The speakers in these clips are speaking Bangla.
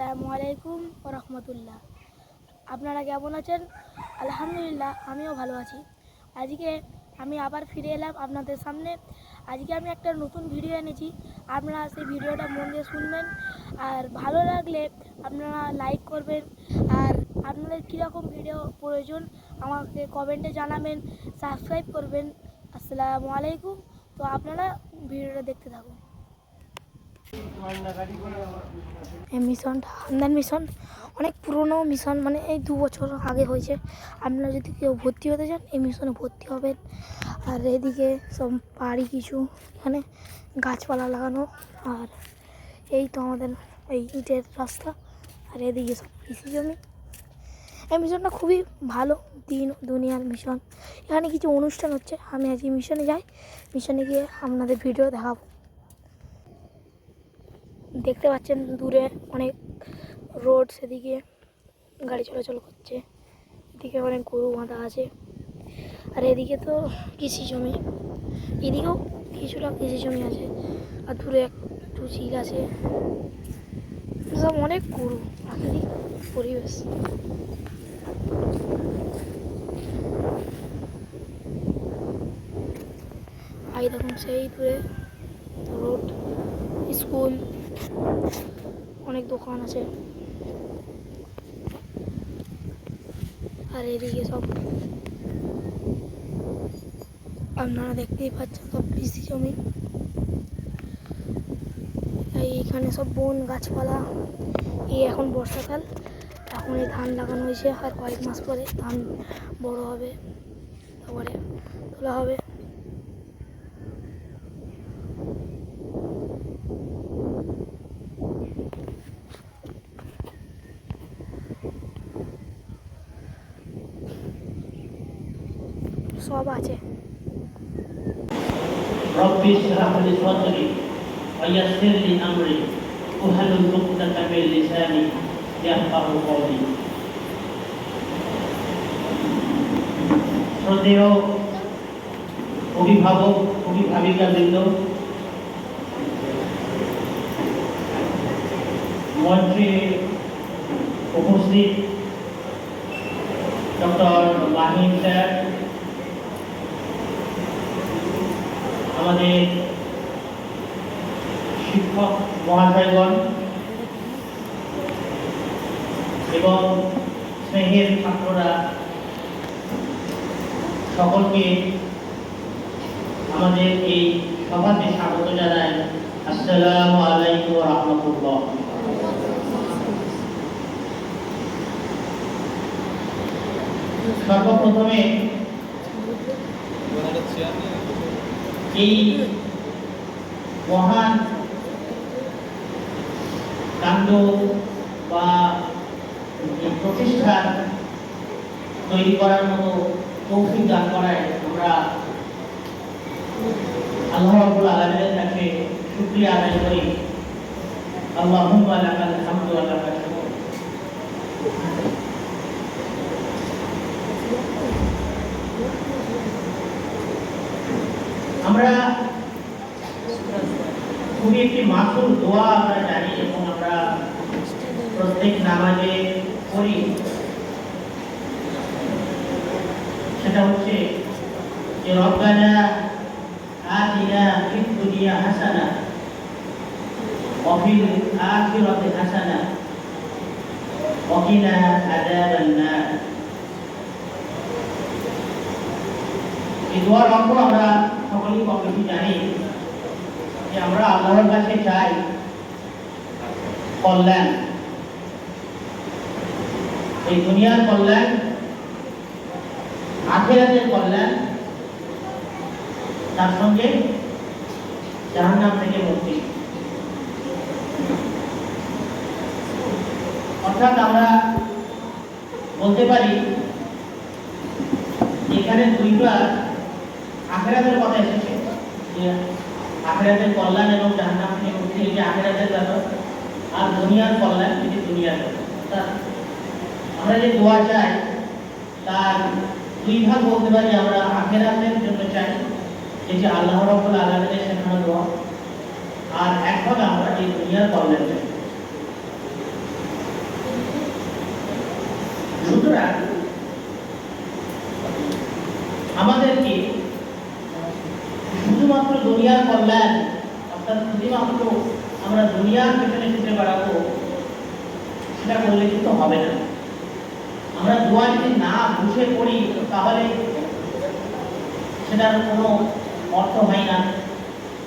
আসসালামু আলাইকুম রহমতুল্লাহ আপনারা কেমন আছেন? আলহামদুলিল্লাহ, আমিও ভালো আছি। আজকে আমি আবার ফিরে এলাম আপনাদের সামনে। আজকে আমি একটা নতুন ভিডিও এনেছি। আপনারা সেই ভিডিওটা মন দিয়ে শুনবেন। আর ভালো লাগলে আপনারা লাইক করবেন। আর আপনাদের কীরকম ভিডিও প্রয়োজন আমাকে কমেন্টে জানাবেন। সাবস্ক্রাইব করবেন। আসসালামু আলাইকুম। তো আপনারা ভিডিওটা দেখতে থাকুন। মিশনটা হান্দান মিশন, অনেক পুরনো মিশন মানে এই দু বছর আগে হয়েছে। আপনারা যদি কেউ ভর্তি হতে চান, এই মিশনে ভর্তি হবেন। আর এদিকে সব বাড়ি কিছু, এখানে গাছপালা লাগানো, আর এই তো আমাদের এই ইটের রাস্তা, আর এদিকে সব কৃষি জমি। এই মিশনটা খুবই ভালো, দিন, দুনিয়ার মিশন। এখানে কিছু অনুষ্ঠান হচ্ছে, আমি আজকে মিশনে যাই। মিশনে গিয়ে আপনাদের ভিডিও দেখাবো। দেখতে পাচ্ছেন দূরে অনেক রোড সেদিকে গাড়ি চলাচল করছে। এদিকে অনেক গরু বাঁধা আছে। আর এদিকে তো কৃষি জমি। এদিকেও কিছুটা কৃষি জমি আছে। আর দূরে একটু ঝিল আছে। সব অনেক গরু, প্রাকৃতিক পরিবেশ। আই দেখুন সেই দূরে রোড, স্কুল। অনেক দোকান আছে। আর এদিকে সব আপনারা দেখতেই পাচ্ছেন সব কৃষি জমি। এই এখানে সব বন গাছপালা, এই এখন বর্ষাকাল, এখন এই ধান লাগানো হয়েছে আর কয়েক মাস পরে ধান বড় হবে, তারপরে তোলা হবে। সব আছে رب اشرح لي صدري ويسر لي امري واحلل عقدة من لساني يفقه قولي শ্রদ্ধেয় অভিভাবক অভিভাবিকা বৃন্দ মঞ্চে উপস্থিত ডক্টর মাহিম স্যার মহাশয়গণ এবং স্নেহের ছাত্ররা সকলকে আমাদের এই সভাতে স্বাগত জানাই আসসালামু আলাইকুম রহমতুল্লাহ। সর্বপ্রথমে এই মহান কাণ্ড বা প্রতিষ্ঠান তৈরি করার মতো তৌফিক দান করায় আমরা আল্লাহ আলামিনের কাছে শুকরিয়া আদায় করি। আল্লাহুম্মা লাকাল হামদু ওয়া আমরা খুবই একটি মাসুল দোয়া আমরা জানি এবং আমরা প্রত্যেক নামাজে করি সেটা হচ্ছে যে, রব্বানা আতিনা ফিদ দুনিয়া হাসানা ওয়া ফিল আখিরাতি হাসানা ওয়া কিনা এই দোয়ার অর্থ আমরা সকলেই কম বেশি জানি। যে আমরা আল্লাহর কাছে চাই কল্যাণ। এই দুনিয়ার কল্যাণ, আখেরাতের কল্যাণ, তার সঙ্গে জাহান্নাম থেকে মুক্তি। অর্থাৎ আমরা বলতে পারি, এখানে দুইটা আখেরাতের কথা এসেছে। আখেরাতের কল্যাণ এবং জাহান্নাম থেকে মুক্তি এটি আখেরাতের ব্যাপার, আর দুনিয়ার কল্যাণ এটি দুনিয়ার ব্যাপার। আমরা যে দোয়া চাই, তার দুই ভাগ বলতে পারি আমরা আখেরাতের জন্য চাই এটি আল্লাহ রবুল আলমের সেখানে দোয়া। আর এক ভাগ আমরা এই দুনিয়ার কল্যাণ চাই। সুতরাং দুনিয়ার কল্যাণ অর্থাৎ শুধুমাত্র আমরা দুনিয়ার পেছনে ছুটে বেড়াবো, সেটা করলে কিন্তু হবে না। আমরা দোয়া যদি না বুঝে পড়ি, তাহলে সেটার কোনো অর্থ হয় না,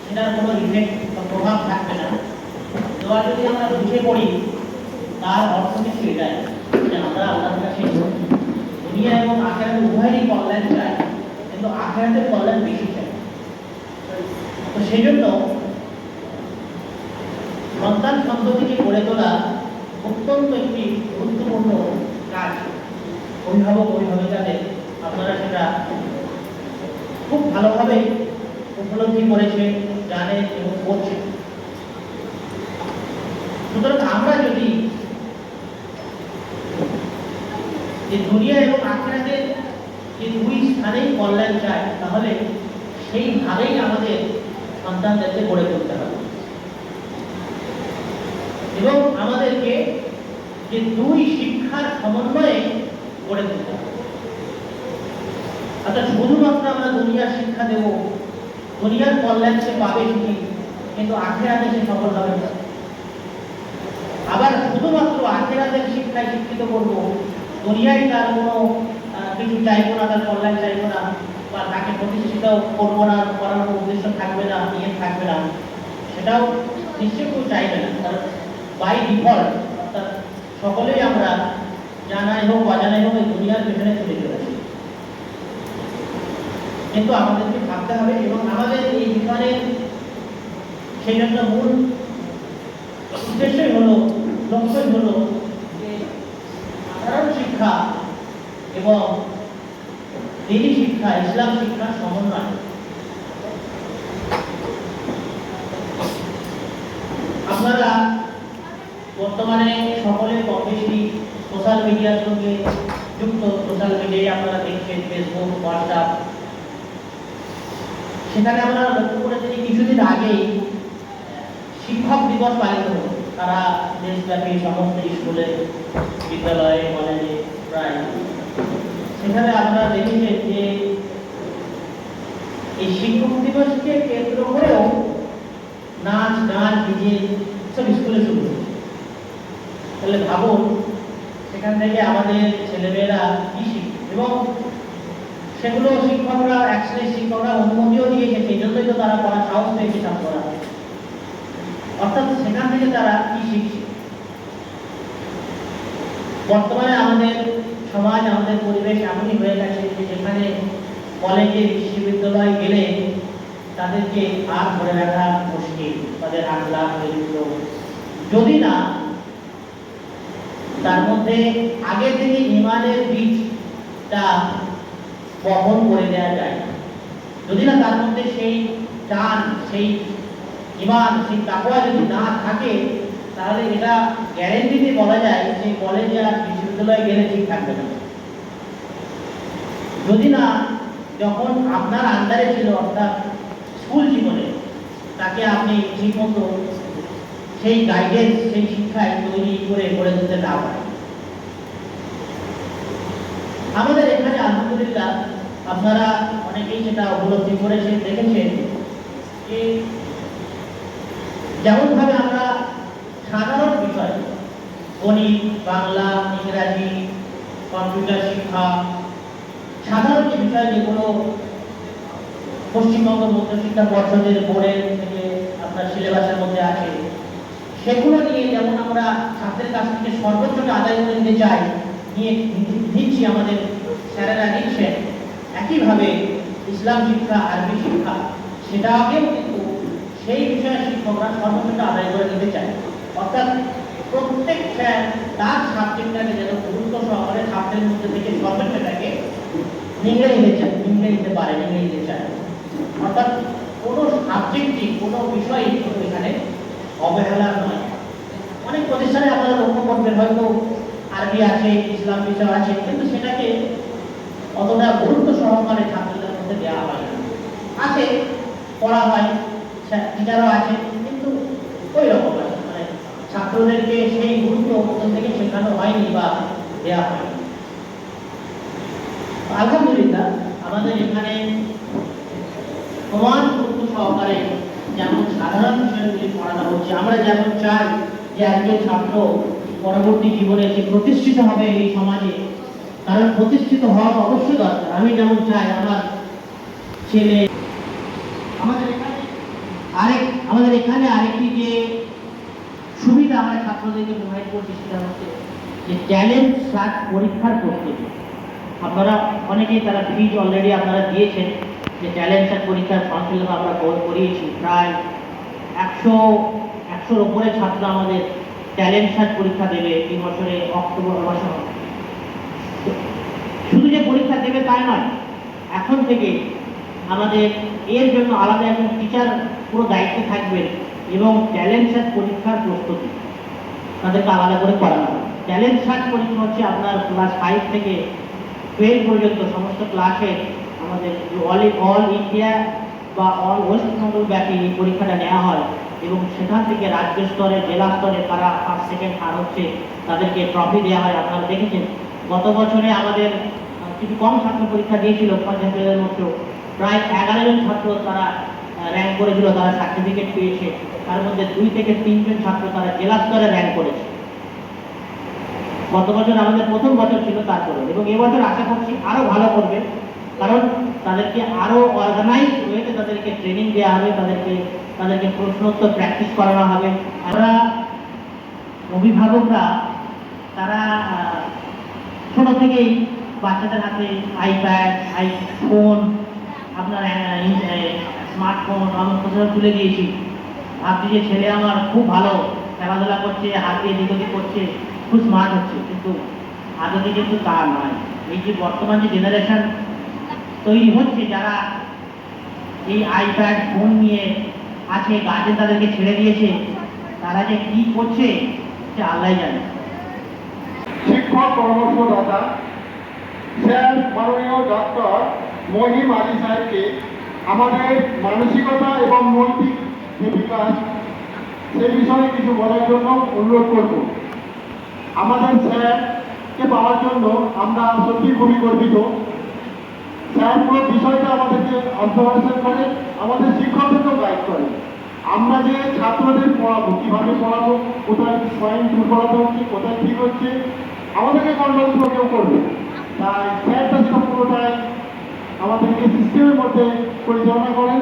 সেটার কোনো ইফেক্ট বা প্রভাব থাকবে না। দোয়া যদি আমরা বুঝে পড়ি, তার অর্থ কিন্তু এটাই, যে আমরা আল্লাহর কাছে দুনিয়া এবং আখেরাতে উভয়েরই কল্যাণ চাই, কিন্তু আখেরাতের কল্যাণ বেশি চাই। তো সেই জন্য সন্তান সন্ততিকে গড়ে তোলা অত্যন্ত একটি গুরুত্বপূর্ণ কাজ। অভিভাবক, অভিভাবিকাদের আপনারা সেটা খুব ভালোভাবে উপলব্ধি করেছে জানে এবং করছে সুতরাং আমরা যদি যে দুনিয়া এবং আখেরাতে যে দুই স্থানেই কল্যাণ চাই, তাহলে সেইভাবেই আমাদের সন্তানদেরকে গড়ে তুলতে হবে। এবং আমাদেরকে যে দুই শিক্ষার সমন্বয়ে গড়ে তুলতে হবে। অর্থাৎ শুধুমাত্র আমরা দুনিয়ার শিক্ষা দেব, দুনিয়ার কল্যাণ সে পাবে ঠিকই, কিন্তু আখেরাতে সে সফল হবে না। আবার শুধুমাত্র আখেরাতের শিক্ষায় শিক্ষিত করব, দুনিয়ায় তার কোনো কিছু চাইব না, তার কল্যাণ চাইব না বা তাকে প্রতিষ্ঠিত করব না করানোর উদ্দেশ্য থাকবে না, নিয়ে থাকবে না। সেটাও নিশ্চয়ই কেউ চাইবে না। কারণ বাই ডিফল্ট সকলেই আমরা জানাই হোক, অজানাই হোক, এই দুনিয়ার পেছনে ছুটে চলেছি। কিন্তু আমাদেরকে ভাবতে হবে এবং আমাদের এই বিধানের সেই জন্য মূল উদ্দেশ্যই হলো, লক্ষ্যই হলো যে সাধারণ শিক্ষা এবং দিনী শিক্ষা, ইসলাম শিক্ষার সমন্বয়। আপনারা বর্তমানে সকলে কম বেশি সোশ্যাল মিডিয়ার সঙ্গে যুক্ত। সোশ্যাল মিডিয়ায় আপনারা দেখছেন ফেসবুক হোয়াটসঅ্যাপ সেখানে আমরা লক্ষ্য করেছি যে কিছুদিন আগেই শিক্ষক দিবস পালিত হলো। তারা দেশব্যাপী সমস্ত স্কুলে, বিদ্যালয়ে, কলেজে প্রায় সেখানে আপনারা দেখেছেন যে এই শিক্ষক দিবসকে কেন্দ্র করেও নাচ, গান, ডিজে সব স্কুলে শুরু হয়েছে। তাহলে ভাবুন সেখান থেকে আমাদের ছেলেমেয়েরা কি শিখবে এবং সেগুলো শিক্ষকরা এক শ্রেণির শিক্ষকরা অনুমতিও দিয়েছে সেই জন্যই তো তারা পড়া সাহস পেয়েছে ছাত্ররা। অর্থাৎ সেখান থেকে তারা কি শিখছে? বর্তমানে আমাদের সমাজ আমাদের পরিবেশ এমনই হয়ে গেছে যে যেখানে কলেজে বিশ্ববিদ্যালয়ে গেলে তাদেরকে আর ধরে রাখা মুশকিল, তাদের আখলাখ চরিত্র যদি না, তার মধ্যে আগে থেকে ইমানের বীজটা বপন করে দেওয়া যায়। যদি না, তার মধ্যে সেই টান, সেই ইমান, সেই তাকওয়া যদি না থাকে, তাহলে এটা গ্যারেন্টিতে বলা যায় যে কলেজে আর বিশ্ববিদ্যালয়ে গেলে ঠিক থাকবে না। যদি না, যখন আপনার আন্ডারে ছিল, অর্থাৎ স্কুল জীবনে, তাকে আপনি ঠিক ঠিকমতো সেই গাইডেন্স সেই শিক্ষায় তৈরি করে গড়ে তুলতে না পারেন। আমাদের এখানে আলহামদুলিল্লাহ, আপনারা অনেকেই সেটা উপলব্ধি করেছেন, দেখেছেন যেমনভাবে আমরা সাধারণ গণিত, বাংলা, ইংরাজি, কম্পিউটার শিক্ষা, সাধারণ যে বিষয় যেগুলো পশ্চিমবঙ্গ মধ্যশিক্ষা পর্ষদের বোর্ডের থেকে আপনার সিলেবাসের মধ্যে আছে, সেগুলো নিয়ে যেমন আমরা ছাত্রের কাছ থেকে সর্বোচ্চটা আদায় করে নিতে চাই, নিয়ে নিচ্ছি আমাদের স্যারেরা নিচ্ছেন, একইভাবে ইসলাম শিক্ষা, আরবি শিক্ষা, সেটাকেও কিন্তু সেই বিষয়ের শিক্ষকরা সর্বোচ্চটা আদায় করে নিতে চায়। অর্থাৎ প্রত্যেক স্যার তার সাবজেক্টটাকে যেন গুরুত্ব সহকারে ছাত্রের মধ্যে থেকে সর্বোচ্চটাকে নিংড়ে নিতে চায় নিংড়ে নিতে পারে নিংড়ে নিতে চায়। অর্থাৎ কোনো সাবজেক্টই কোনো বিষয়ই এখানে অবহেলা নয়। অনেক প্রতিষ্ঠানে আপনারা লক্ষ্য করবেন, হয়তো আরবি আছে, ইসলাম বিষয় আছে, কিন্তু সেটাকে অতটা গুরুত্ব সহকারে ছাত্রদের মধ্যে দেওয়া হয় না। আছে, পড়া হয় টিচারও আছে, কিন্তু ওই রকম ছাত্রদেরকে সেই গুরুত্ব প্রথম থেকে শেখানো হয়নি বা দেওয়া হয়নি। আলহামদুলিল্লাহ, আমাদের এখানে সমান গুরুত্ব সহকারে যেমন সাধারণ বিষয়গুলি পড়ানো হচ্ছে, আমরা যেমন চাই যে একজন ছাত্র পরবর্তী জীবনে সে প্রতিষ্ঠিত হবে এই সমাজে, কারণ প্রতিষ্ঠিত হওয়া অবশ্যই দরকার। আমি যেমন চাই আমার ছেলে, আমাদের এখানে আরেক, আমাদের এখানে আরেকটি যে সুবিধা আমরা ছাত্রদেরকে প্রোভাইড করছি সেটা হচ্ছে যে ট্যালেন্ট সার্চ পরীক্ষার প্রস্তুতি। আপনারা অনেকেই তারা ফিজ অলরেডি আপনারা দিয়েছেন যে ট্যালেন্ট সার্চ পরীক্ষার ফর্ম ফিল আমরা কর- করিয়েছি। প্রায় একশো, একশোর ওপরে ছাত্র আমাদের ট্যালেন্ট সার্চ পরীক্ষা দেবে এই বছরে অক্টোবর মাসে। শুধু যে পরীক্ষা দেবে তাই নয়, এখন থেকে আমাদের এর জন্য আলাদা একজন টিচার পুরো দায়িত্বে থাকবেন এবং ট্যালেন্ট সার্চ পরীক্ষার প্রস্তুতি। তাদেরকে আলাদা করে হবে ট্যালেন্ট সার্চ পরীক্ষা হচ্ছে আপনার ক্লাস ফাইভ থেকে টুয়েলভ পর্যন্ত সমস্ত ক্লাসে আমাদের অল অল ইন্ডিয়া বা অল ওয়েস্ট বেঙ্গল ব্যাপী এই পরীক্ষাটা নেওয়া হয় এবং সেখান থেকে রাজ্য স্তরে, জেলা স্তরে কারা ফার্স্ট সেকেন্ড থার্ড হচ্ছে তাদেরকে ট্রফি দেওয়া হয়। আপনারা দেখেছেন, গত বছরে আমাদের কিছু কম ছাত্র পরীক্ষা দিয়েছিল পঞ্চাশ হাজারের মধ্যে প্রায় এগারো জন ছাত্র তারা র্যাঙ্ক করেছিল, তারা সার্টিফিকেট পেয়েছে। তার মধ্যে দুই থেকে তিনজন ছাত্র তারা জেলা স্তরে র্যাঙ্ক করেছে। গত বছর আমাদের প্রথম বছর ছিল তারপরে এবং এবছর আশা করছি আরও ভালো করবে, কারণ তাদেরকে আরও অর্গানাইজ ওয়েতে তাদেরকে ট্রেনিং দেওয়া হবে, তাদেরকে তাদেরকে প্রশ্নোত্তর প্র্যাকটিস করানো হবে। আমরা অভিভাবকরা, তারা ছোট থেকেই বাচ্চাদের হাতে আইপ্যাড আইফোন আপনার স্মার্টফোন আমি কোথাও তুলে দিয়েছি। ভাবছি যে ছেলে আমার খুব ভালো, খেলাধুলা করছে হাত দিয়ে ওদিক করছে, খুব স্মার্ট হচ্ছে, কিন্তু আদতে কিন্তু তা নয়। এই যে বর্তমান যে জেনারেশন তৈরি হচ্ছে, যারা এই আইপ্যাড ফোন নিয়ে আছে গার্জেন তাদেরকে ছেড়ে দিয়েছে, তারা যে কি করছে, সে আল্লাহ জানে। শিক্ষক পরামর্শদাতা স্যার, মাননীয় ডক্টর মহিম আলী সাহেবকে আমাদের মানসিকতা এবং নৈতিক যে বিকাশ সে বিষয়ে কিছু বলার জন্য অনুরোধ করব। আমাদের স্যারকে পাওয়ার জন্য আমরা সত্যি খুবই গর্বিত। স্যার পুরো বিষয়টা আমাদেরকে অবজারভেশন করে, আমাদের শিক্ষকদেরকেও গাইড করে। আমরা যে ছাত্রদের পড়াবো, কীভাবে পড়াবো, কোথায় পয়েন্ট পড়াতে হচ্ছে, কোথায় ঠিক হচ্ছে, আমাদেরকে কন্ট্রোল তো কেউ করবে তাই স্যারটা সেটা পুরোটাই আমাদেরকে সিস্টেমের মধ্যে পরিচালনা করেন।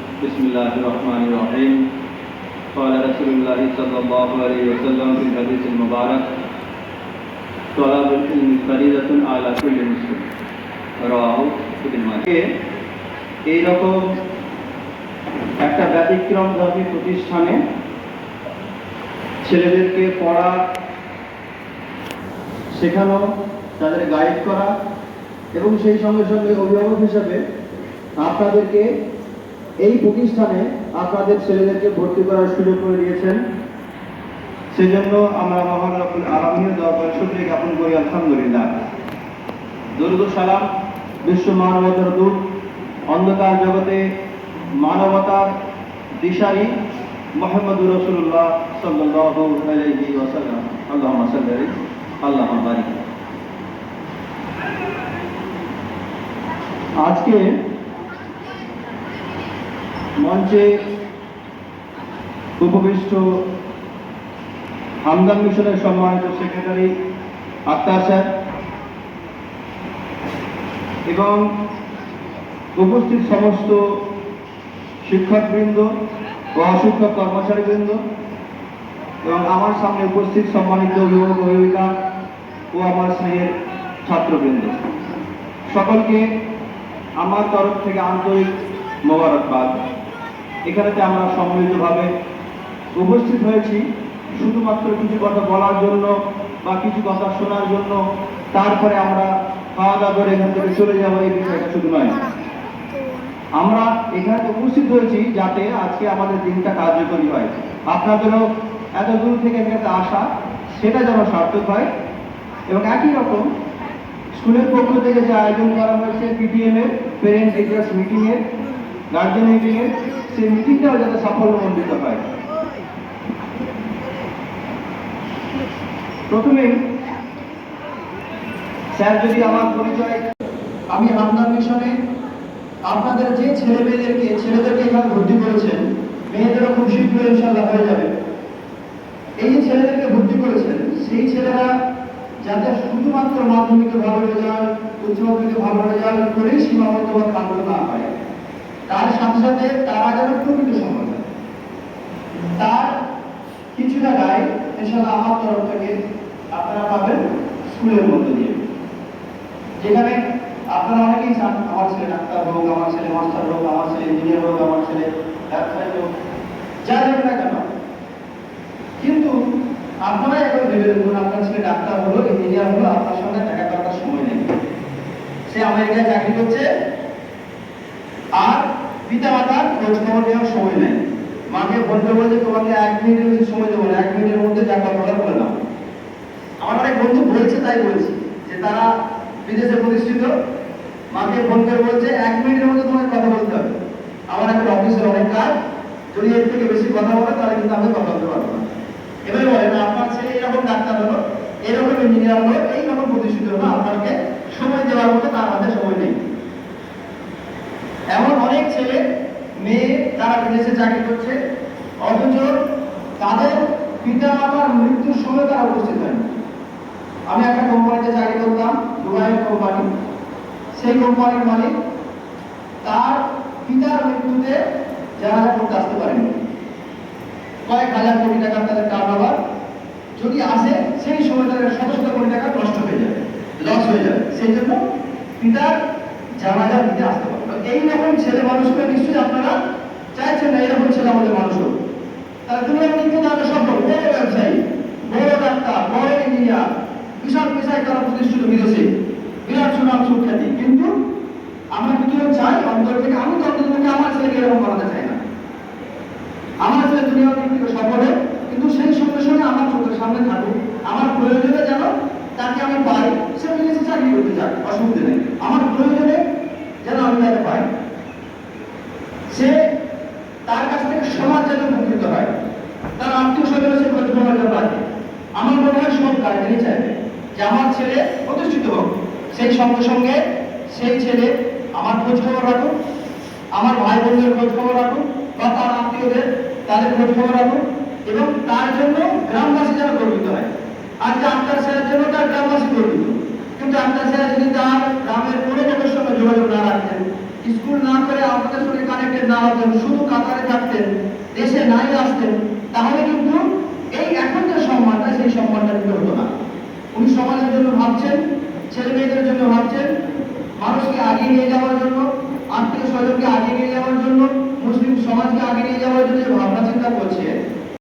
بسم الله الرحمن الرحيم قال رسول الله صلى الله عليه وسلم في الحديث المبارك طلب العلم فريضة على كل مسلم رواه ابن ماجه এইরকম একটা ব্যতিক্রম ধর্মী প্রতিষ্ঠানে ছেলেদেরকে পড়া শেখানো তাদের গাইড করা এবং সেই সঙ্গে সঙ্গে অভিভাবক হিসাবে আপনাদেরকে এই প্রতিষ্ঠানে আপনাদের ছেলেদেরকে ভর্তি করার সুযোগ করে দিয়েছেন। সেজন্য আমরা মহান রব্বুল আলমীর দরবারে শুক্রিয়া জ্ঞাপন করি, আলহামদুলিল্লাহ। দুর্গ সালাম বিশ্ব মানবতার দূত অন্ধকার জগতে মানবতার দিশারি মোহাম্মদুর রসুল্লাহ আজকে মঞ্চে উপবিষ্ট হামদান মিশনের সম্মানিত সেক্রেটারি আক্তার স্যার এবং উপস্থিত সমস্ত শিক্ষকবৃন্দ ও অশিক্ষক কর্মচারীবৃন্দ এবং আমার সামনে উপস্থিত সম্মানিত অভিভাবক অভিভাবিকা ও আমার স্নেহের ছাত্রবৃন্দ। সকলকে আমার তরফ থেকে আন্তরিক মোবারকবাদ। এখানেতে আমরা সম্মিলিতভাবে উপস্থিত হয়েছি। শুধুমাত্র কিছু কথা বলার জন্য বা কিছু কথা শোনার জন্য, তারপরে আমরা খাওয়া দাওয়া করে এখান থেকে চলে যাব, এই বিষয়টা শুধু নয়। আমরা এখানে উপস্থিত হয়েছি যাতে আজকে আমাদের দিনটা কার্যকরী হয়। আপনাদেরও এত দূর থেকে এখানে আসা সেটা যেন সার্থক হয়। এবং একই রকম, স্কুলের পক্ষ থেকে যে আয়োজন করা হয়েছে পিটিএম এর পেরেন্ট টিচার্স মিটিং এর গার্জেন মিটিং সেই মিটিংটাও যাতে সাফল্যমণ্ডিত হয়। প্রথমেই স্যার যদি আমার পরিচয়, আমি হামদার মিশনে আপনাদের যে ছেলে মেয়েদেরকে ছেলেদেরকে এখানে ভর্তি করেছেন, মেয়েদেরও খুব শীঘ্রই ইনশাল্লাহ হয়ে যাবে। এই যে ছেলেদেরকে ভর্তি করেছেন, সেই ছেলেরা যাতে শুধুমাত্র মাধ্যমিকে ভালো রেজাল্ট, উচ্চ মাধ্যমিকে ভালো রেজাল্ট করেই সীমাবদ্ধ বা খাদ্য না হয়। তার সাথে সাথে তারা যেন প্রকৃত হয়। তার কিছু জায়গায় ইনশাল্লাহ আমার তরফ থেকে আপনারা পাবেন স্কুলের মধ্যে দিয়ে। যেখানে আপনারা অনেকেই চান, আমার ছেলে ডাক্তার হোক, আমার ছেলে মাস্টার হোক, আমার ছেলে ইঞ্জিনিয়ার হোক, আমার ছেলে ব্যবসায়ী হোক যা হোক না কেন। কিন্তু আপনারা এখন ভেবে দেখুন, আপনার ছেলে ডাক্তার হলো ইঞ্জিনিয়ার হলো, আপনার সঙ্গে দেখা করার সময় নেই। সে আমেরিকায় চাকরি করছে, আর পিতা মাতার খোঁজ খবর নেওয়ার সময় নেই। মাকে করে বলছে তোমাকে এক মিনিটের বেশি সময় দেবো না, এক মিনিটের মধ্যে যা কথা বলার বলে নাও আমার অনেক বন্ধু বলছে, তাই বলছি, যে তারা বিদেশে প্রতিষ্ঠিত। মাকে ফোন করে বলছে, এক মিনিটের মধ্যে তোমাকে কথা বলতে হবে। আমার এখন অফিসের অনেক কাজ। যদি এর থেকে বেশি কথা বলে, তাহলে কিন্তু আমি কথা বলতে পারব না। এবারে বলেন আপনার ছেলে এরকম ডাক্তার হলো, এরকম ইঞ্জিনিয়ার হলো, এইরকম প্রতিষ্ঠিত হলো, আপনাকে সময় দেওয়ার মতো তার হাতে সময় নেই। এমন অনেক ছেলে, মেয়ে তারা বিদেশে চাকরি করছে, অথচ তাদের পিতা মাতার মৃত্যুর সময় তারা উপস্থিত হয় আমি একটা কোম্পানিতে চাকরি করতাম, দুবাইয়ের কোম্পানি সেই কোম্পানির মালিক তার পিতার মৃত্যুতে জানাজা করতে আসতে পারেনি। কয়েক হাজার কোটি টাকা তাদের টার্ন যদি আসে, সেই সময় তাদের শত শত কোটি টাকা নষ্ট হয়ে যাবে লস হয়ে যাবে। সেই জন্য পিতার জানাজা দিতে আসতে পারে। তো এইরকম ছেলে মানুষকে নিশ্চয়ই আপনারা চাইছেন না এরকম ছেলে আমাদের মানুষ বড় ব্যবসায়ী, বড় ডাক্তার, বড় ইঞ্জিনিয়ার, বিশাল তারা প্রতিষ্ঠিত, বিদেশে। বিরাট সুনাম, সুখ্যাতি। কিন্তু আমরা চাই? অন্তর থেকে আমি তো অন্তর থেকে আমার ছেলেকে এরকম বানাতে চাই না। আমার ছেলে দুনিয়ার থেকে সফল কিন্তু সেই সঙ্গে সঙ্গে আমার চোখের সামনে থাকুক। আমার প্রয়োজনে যেন তাকে আমি পাই সে বিদেশে চাকরি করতে যাক, অসুবিধা নেই। আমার প্রয়োজনে যেন আমি তাকে পাই সে তার কাছ থেকে সমাজ যেন উপকৃত হয় তার আত্মীয় স্বজন সে খোঁজ খবর যেন রাখে আমার মনে হয় সব গার্জেনই চাইবে যে আমার ছেলে প্রতিষ্ঠিত হোক। সেই সঙ্গে সঙ্গে সেই ছেলে আমার খোঁজ খবর রাখুক, আমার ভাই বোনদের খোঁজ খবর রাখুক, বা তার আত্মীয়দের, তাদের খোঁজ খবর রাখুক, এবং তার জন্য গ্রামবাসী যেন গর্বিত হয়। আজকে আক্তার স্যারের জন্য তার গ্রামবাসী গর্বিত। কিন্তু আক্তার স্যার যদি তার গ্রামের কোনো সঙ্গে যোগাযোগ না রাখতেন, স্কুল না করে আপনাদের সঙ্গে কানেক্টেড না হতেন, শুধু কাতারে থাকতেন, দেশে নাই আসতেন, তাহলে কিন্তু এই এখন যে সম্মানটা, সেই সম্মানটা কিন্তু হতো না। উনি সমাজের জন্য ভাবছেন, ছেলে মেয়েদের জন্য ভাবছেন, মানুষকে আগিয়ে নিয়ে যাওয়ার জন্য, আত্মীয় স্বজনকে আগিয়ে নিয়ে যাওয়ার জন্য, মুসলিম সমাজকে আগিয়ে নিয়ে যাওয়ার জন্য যে ভাবনা চিন্তা করছে